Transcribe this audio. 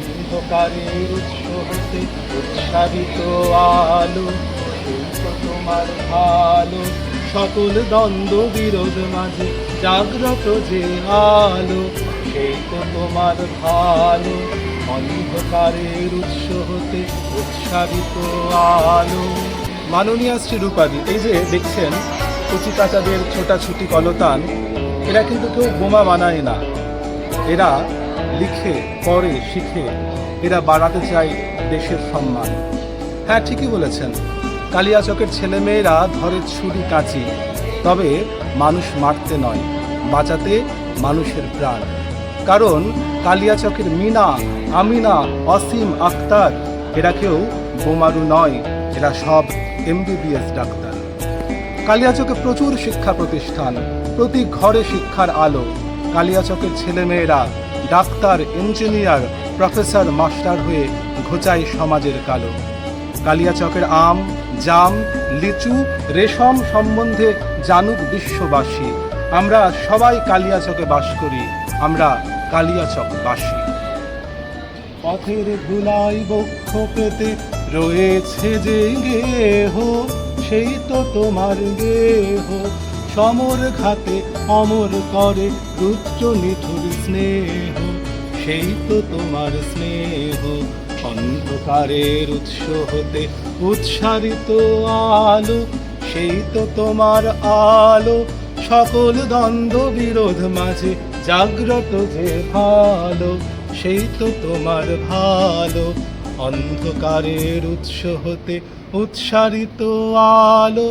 অন্ধকারের উৎস হতে উৎসারিত আলো তোমার ভালো। সকল দ্বন্দ্ব বিরোধ মাঝে জাগ্রত যে আলো সেই তো তোমার ভালো। অন্ধকারের উৎস হতে উৎসারিত আলো। মাননীয় শ্রী রূপাদি, এই যে দেখছেন কচি কাচাদের ছোটাছুটি কলতান, এরা কিন্তু কেউ বোমা বানায় না। এরা লিখে, পড়ে, শিখে। এরা বাড়াতে চায় দেশের সম্মান। হ্যাঁ ঠিকই বলেছেন। কালিয়াচকের ছেলেমেয়েরা ধরে ছুরি কাচি। তবে মানুষ মারতে নয়, বাঁচাতে মানুষের প্রাণ। কারণ কালিয়াচকের মিনা, আমিনা, অসীম আক্তার এরা কেউ বোমারু নয়, এরা সব এমবিবিএস ডাক্তার। কালিয়াচকে প্রচুর শিক্ষা প্রতিষ্ঠান, প্রতি ঘরে শিক্ষার আলো। কালিয়াচকের ছেলেমেয়েরা ডাক্তার, ইঞ্জিনিয়ার, প্রফেসর, মাস্টার হয়ে ঘোচায় সমাজের কালো। কালিয়াচকের আম, জাম, লিচু, রেশম সম্বন্ধে জানুক বিশ্ববাসী। আমরা সবাই কালিয়াচকে বাস করি, আমরা কালিয়াচকবাসী। পথের ধুলাই বক্ষ পেতে রয়েছে যে গেহ, সেই তো তোমার গেহ। সমর ঘাতে অমর করে রুদ্র নিঠুর স্নেহ। সেই তো তোমার স্নেহ, অন্ধকারের উৎস হতে উৎসারিত আলো। সেই তো তোমার আলো, সকল দ্বন্দ্ব বিরোধ মাঝে জাগ্রত যে ভালো। সেই তো তোমার ভালো, অন্ধকারের উৎস হতে উৎসারিত আলো।